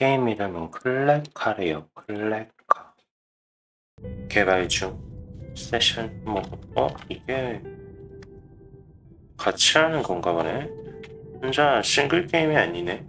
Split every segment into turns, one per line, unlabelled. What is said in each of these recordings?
게임 이름은 클레카래요. 클레카. 개발 중. 세션 모드. 어? 이게 같이 하는 건가 보네. 혼자 싱글 게임이 아니네.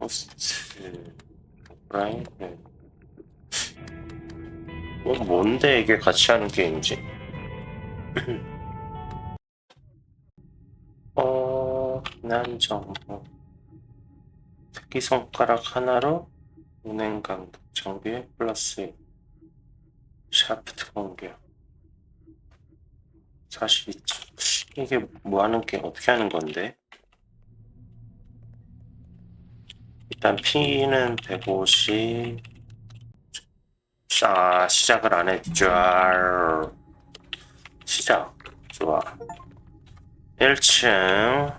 호스트 라인. 어, 뭔데 이게 같이 하는 게임이지? 어, 난 정보. 새끼 손가락 하나로 운행 강도 정비에 플러스 샤프트 공격. 42점 이게 뭐 하는 게 어떻게 하는 건데? 일단 P는 150 아, 시작을 안 했죠. 시작. 좋아. 1층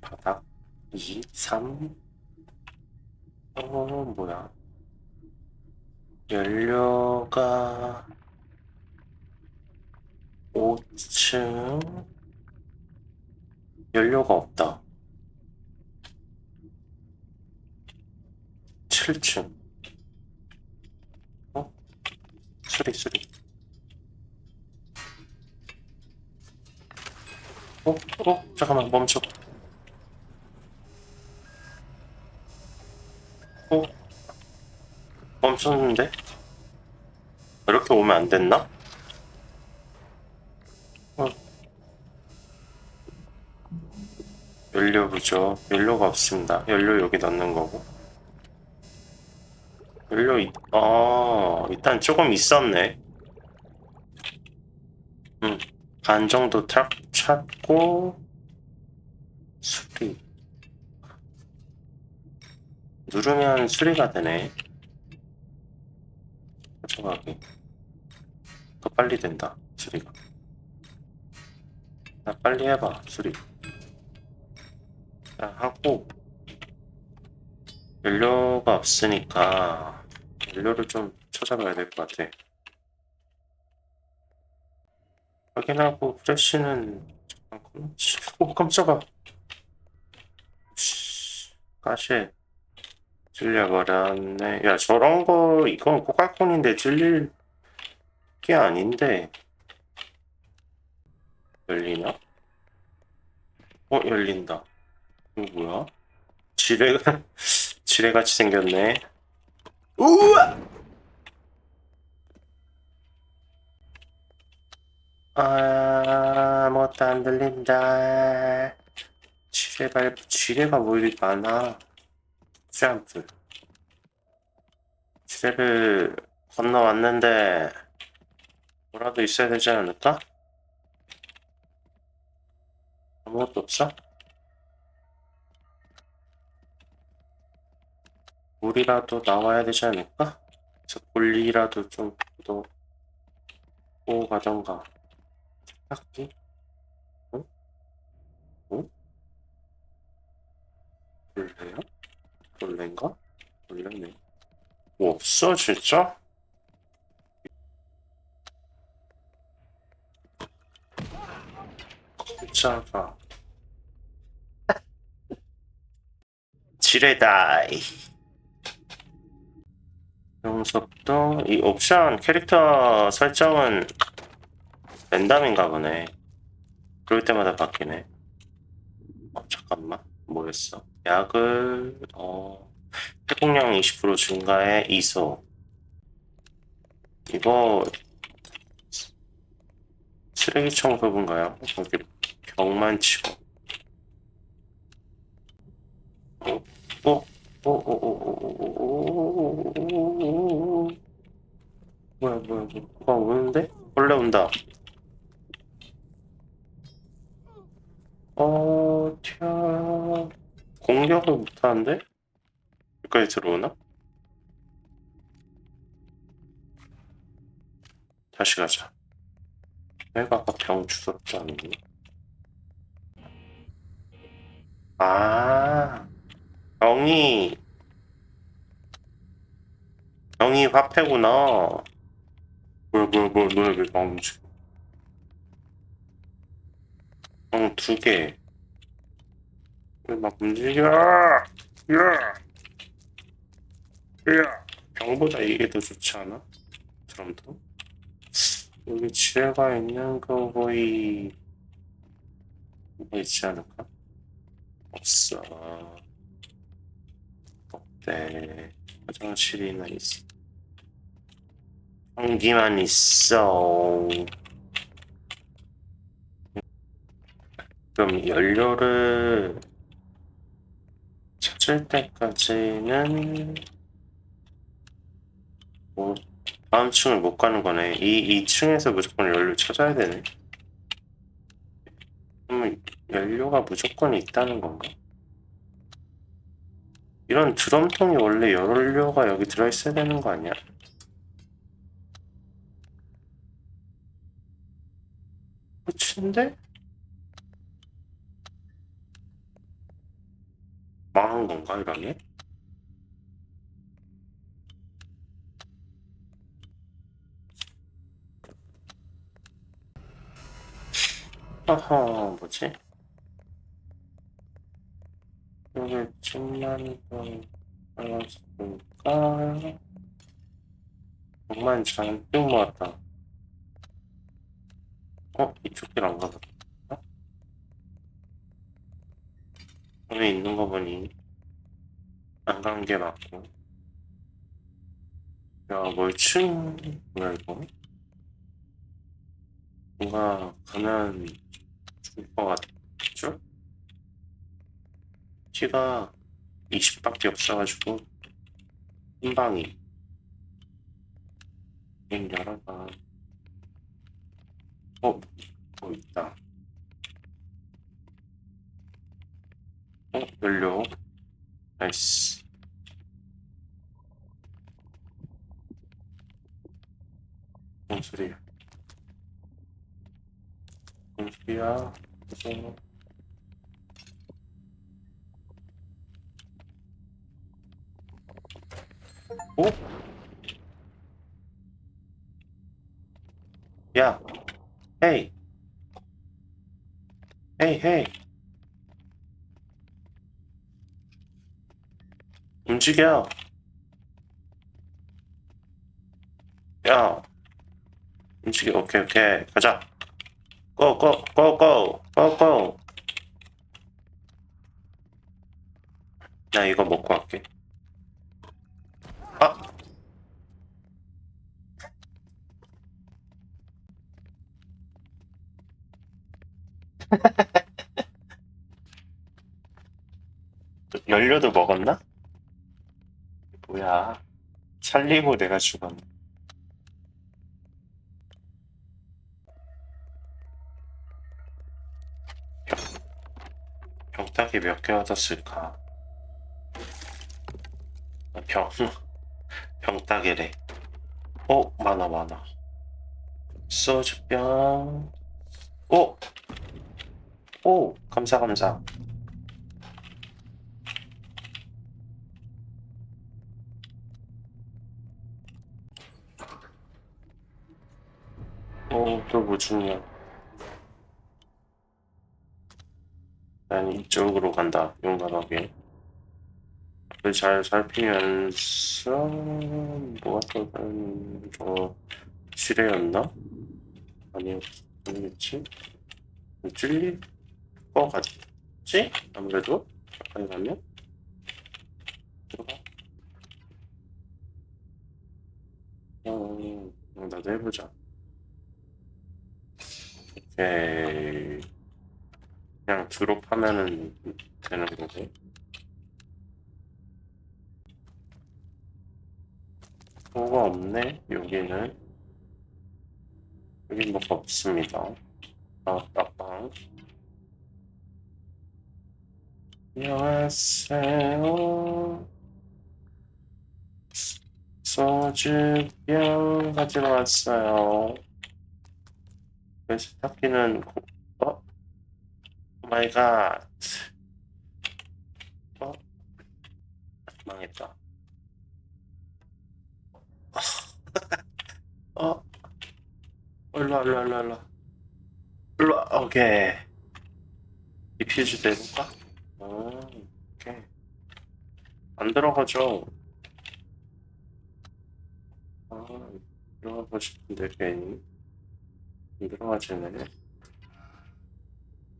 바닥 2, 3 어, 뭐야 연료가 5층 연료가 없다 7층 어? 수리 수리 어? 어? 잠깐만 멈춰 어? 멈췄는데? 이렇게 오면 안 됐나? 어. 연료 부족. 연료가 없습니다. 연료 여기 넣는 거고. 연료, 있... 아, 일단 조금 있었네. 음, 반 정도 탁 찾고, 수리. 누르면 수리가 되네. 가져가기. 더 빨리 된다, 수리가. 나 빨리 해봐, 수리. 자, 하고, 연료가 없으니까, 연료를 좀 찾아봐야 될 것 같아. 확인하고, 프레쉬는, 잠깐, 오, 깜짝아. 씨, 가시에. 찔려버렸네. 야, 저런 거, 이건 코카콘인데 찔릴 게 아닌데. 열리나? 어, 열린다. 이거 뭐야? 지뢰가, 지뢰같이 생겼네. 우와! 아, 아무것도 안 들린다. 지뢰 발, 지뢰가 뭐 이리 많아. 점프. 지뢰를 건너왔는데 뭐라도 있어야 되지 않을까? 아무것도 없어? 물이라도 나와야 되지 않을까? 그래서 볼리라도 좀 더 보고 가던가 학기? 응? 응? 볼래요? 볼래인가? 볼래네. 뭐 없어 진짜? 깜짝아 지뢰다이. 영속도 이 옵션 캐릭터 설정은 랜덤인가 보네. 그럴 때마다 바뀌네. 어 잠깐만. 뭐였어? 약을 어 회복량 20% 증가에 이소 이거 쓰레기 청소부인가요? 거기 벽만 치고 어? 어? 어? 어? 어? 어? 어? 어? 뭐야 뭐야 뭐가 오는데? 원래 온다 어... 튀어... 공격을 못하는데? 여기까지 들어오나? 다시 가자. 내가 아까 병 주웠지 않니? 아, 병이, 병이 화폐구나. 뭐야, 뭐야, 뭐야, 너네 왜 방금 지 병두 개. 왜 막 움직여? 야! 야! 병보다 이게 더 좋지 않아? 드럼도? 여기 지뢰가 있는 거 거의 뭐가 있지 않을까? 없어. 없대. 화장실이나 있어. 전기만 있어. 그럼 연료를 찾을 때까지는 뭐 다음 층을 못 가는 거네. 이 2층에서 무조건 연료 찾아야 되네. 그러면 연료가 무조건 있다는 건가? 이런 드럼통이 원래 연료가 여기 들어있어야 되는 거 아니야? 끝인데? 망한 건가 이러면? 허허 뭐지? 여기 좀만 더 알았으니까 정말 잔뜩 모았다 어? 이쪽 길 안 가서 오늘 있는 거 보니 안 간 게 맞고 야 멀층 뭐야 이거 뭔가 가면 죽을 것 같죠? 키가 20밖에 없어가지고 한 방이 게임 열어봐 어? 뭐 있다 어? 연료 나이스 뭔 소리야 뭔 소리야 무서워 어? 야, 헤이, 헤이, 헤이, 움직여. 야, 움직여. 오케이, 오케이, 가자. 고, 고, 고, 고, 고, 고. 나 이거 먹고 갈게. 아. 연료도 먹었나? 뭐야. 살리고 내가 죽었네. 병따기 몇개 얻었을까? 아, 병, 병따개래. 어, 많아, 많아. 소주병. 오! 오, 감사, 감사. 오, 또뭐 중요 난 이쪽으로 간다, 용감하게. 그잘 살피면서 뭐가 또 다른 저 지뢰였나? 아니 아니겠지? 찔릴 것 같지? 아무래도 가까이 가면 들어가. 어, 나도 해보자. 오케이. 그냥 드롭하면은 되는 거고. 뭐가 없네, 여기는. 여기 뭐가 없습니다. 아, 따빵. 안녕하세요. 소주병 가지러 왔어요. 왜 세탁기는, 고- 어? 오 마이 갓. 어? 망했다. 어? 일로와, 일로와, 일로와, 일로와. 일로와, 오케이. 디퓨즈 해볼까? 어. 이렇게 안 들어가죠. 아, 들어가고 싶은데 괜히 안 들어가지네.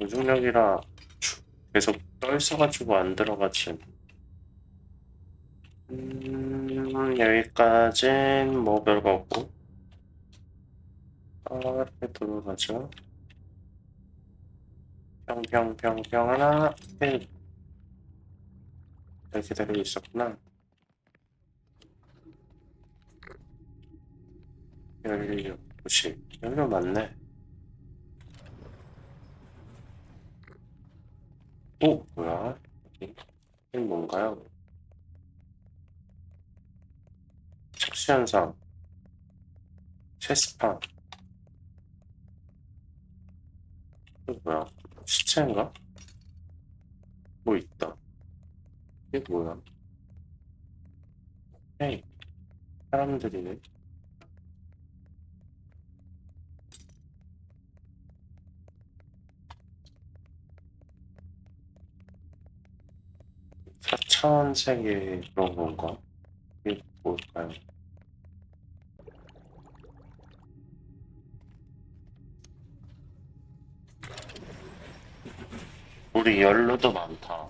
무중력이라 주- 계속 떠 있어가지고 안 들어가지. 음, 여기까진 뭐 별거 없고. 아, 이렇게 들어가죠. 평평평평 하나, 셋. 여기 기다리고 있었구나. 열려, 혹시 열려 맞네. 오, 뭐야? 여기 이게 뭔가요? 착시 현상, 체스판. 이거 뭐야? 시체인가? 뭐 있다. 이게 뭐야? 헤이, 사람들이네. 사차원 세계 그런 건가? 이게 뭘까요? 우리 연료도 많다.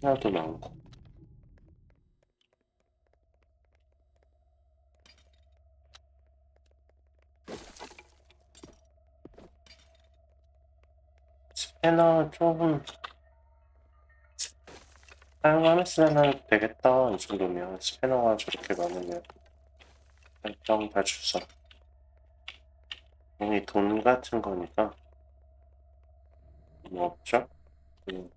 하나도 많고. 스패너 조금 사용하면서는 되겠다. 이 정도면 스패너가 저렇게 많으면 설정 다 주소. 이돈 같은 거니까 뭐 없죠? 음.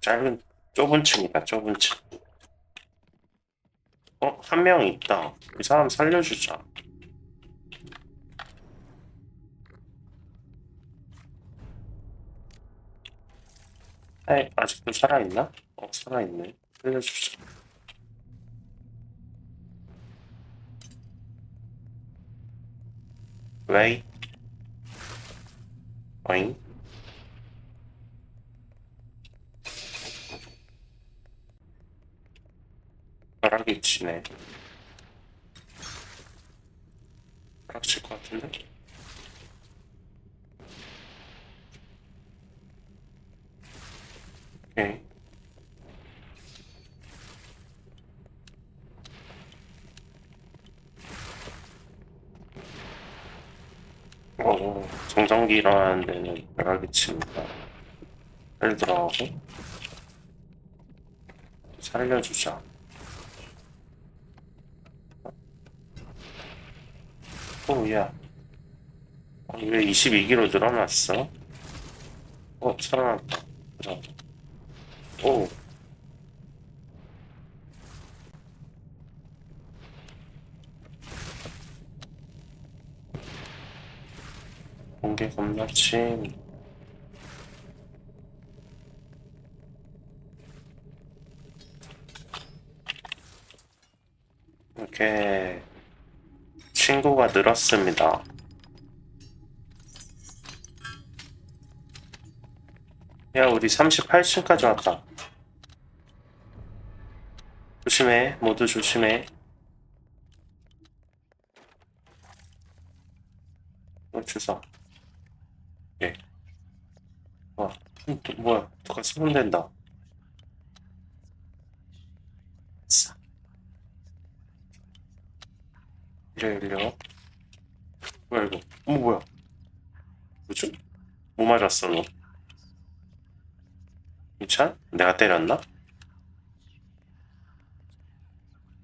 짧은 좁은 층이다. 좁은 층. 어, 한 명 있다. 이 사람 살려주자. 에, 아직도 살아있나? 어, 살아있네. 살려주자. 웨이. 어잉? 벼락이 치네. 벼락 칠것 같은데? 오케이. 어, 정전기 일어나는 데는 벼락이 칩니다. 빨리 들어가고. 살려주자. 오, 야. 어, 왜 22기로 늘어났어? 어, 살아났다. 그 래. 오. 공개 겁나 침. 이렇게 친구가 늘었습니다. 야, 우리 38층까지 왔다. 조심해, 모두 조심해. 어, 주소. 예. 와, 음, 또 뭐야? 누가 소문된다. 아싸. 이래, 이래. 뭐야, 이거? 어머, 뭐야? 뭐지? 뭐 맞았어, 너? 괜찮? 내가 때렸나?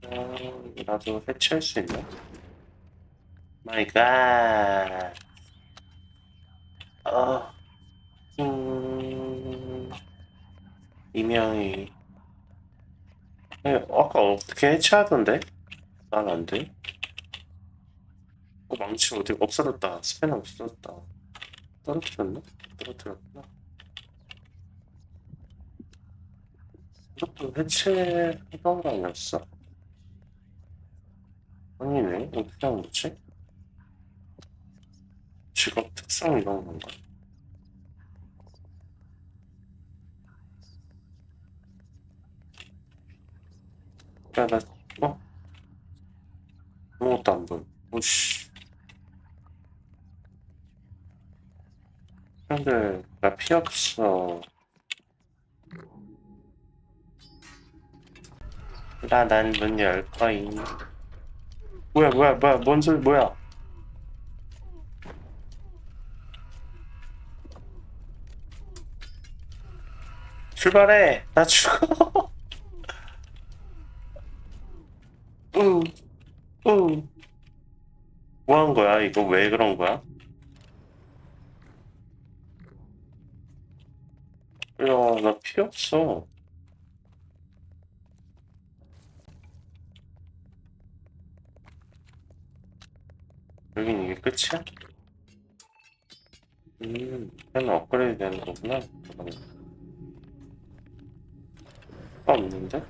어, 나도 해체할 수 있나? 마이 갓. 어, 음, 이명이. 에, 아까 어떻게 해체하던데? 난안 돼. 어, 망치 어디 없어졌다. 스패너 없어졌다. 떨어뜨렸나? 떨어뜨렸구나. 이것도 해체하던 거 아니었어? 아니네. 어떻게 한 거지? 직업 특성 이런 건가? 야, 나, 어? 아무것도 안 보여. 오씨. 근데, 나피 없어. 나, 난 문 열 거임. 뭐야, 뭐야, 뭐야, 뭔 소리, 뭐야. 출발해! 나 죽어! 응, 응. 뭐 한 거야? 이거 왜 그런 거야? 야, 나 필요 없어. 여긴 이게 끝이야? 음, 펜 업그레이드 되는 거구나. 잠깐만. 아, 없는데?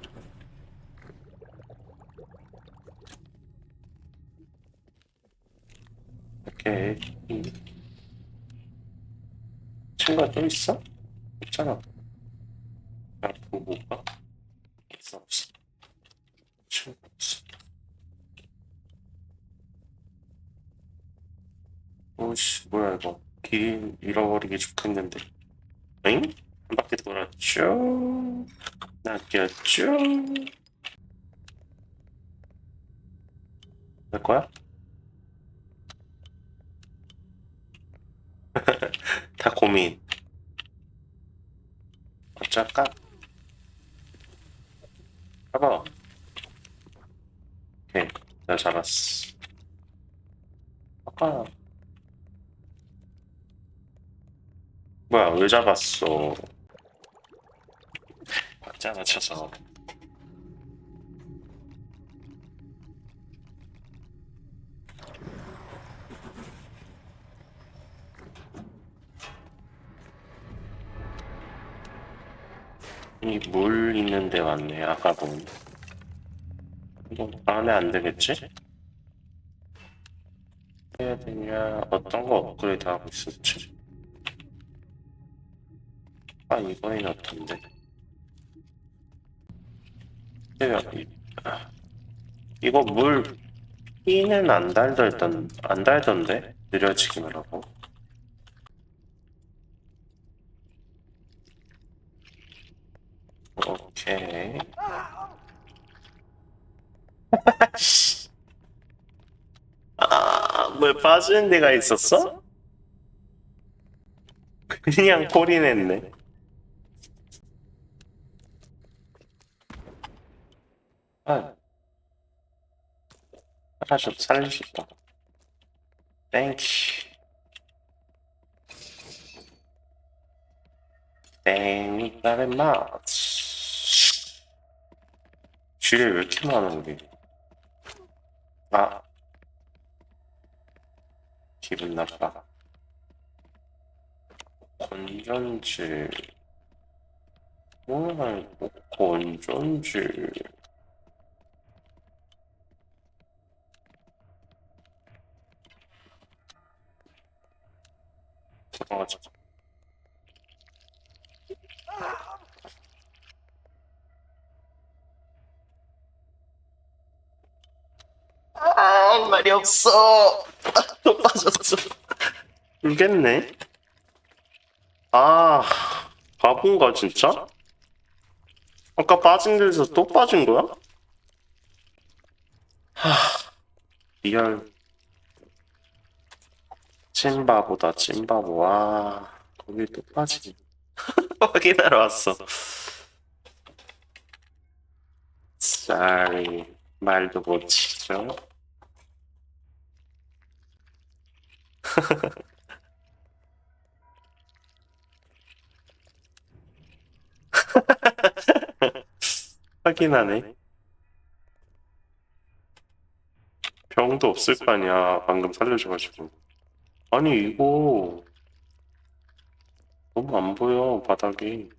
오케이. 음. 친구가 또 있어? 없잖아. 나 보고 올까? 없어, 없어. 친구 없어. 오씨, 뭐야, 이거. 길 잃어버리기 좋겠는데. 엥? 한 바퀴 돌았죠? 낚였죠? 내 거야? 다 고민. 어쩔까? 봐봐. 오케이, 내가 잡았어. 아까 뭐야, 왜 잡았어? 박자 맞춰서. 이물 있는 데 왔네, 아까 본. 이거 안에 안 되겠지? 해야 되냐, 어떤 거 업그레이드 하고 있었지? 아, 이거에 넣던데. 야, 이- 아, 이거 물, 피는 안 달던, 안 달던데? 느려지기만 하고. 오케이. 아, 물 빠지는 데가 있었어? 그냥 콜이 냈네. 아, 하나 좀 살려줬다. 땡큐. You very much. 쥐를 왜 이렇게 우리? 아. 기분 나빠. 건전지. 오늘 건전지. 잠 아, 말이 없어. 또 빠졌어. 울겠네. 아, 바본가, 진짜? 아까 빠진 데서 또 빠진 거야? 하, 리얼. 찐바보다, 찐바보. 와, 거기 또 빠지기. 확인하러 왔어. Sorry. 말도 못 치죠. 확인하네. 병도 없을 거 아니야. 방금 살려줘가지고. 아니, 이거. 너무 안 보여, 바닥이.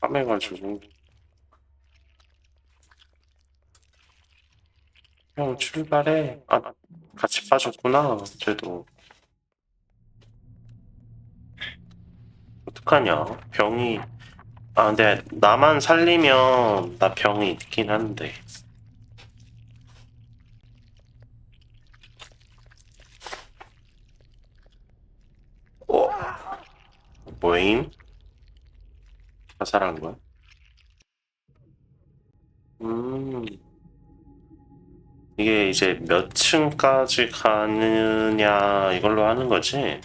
까매가지고. 형, 출발해. 아, 같이 빠졌구나, 쟤도. 어떡하냐 병이 아 근데 나만 살리면 나 병이 있긴 한데 어? 뭐임? 자살한 거야? 음 이게 이제 몇 층까지 가느냐 이걸로 하는 거지?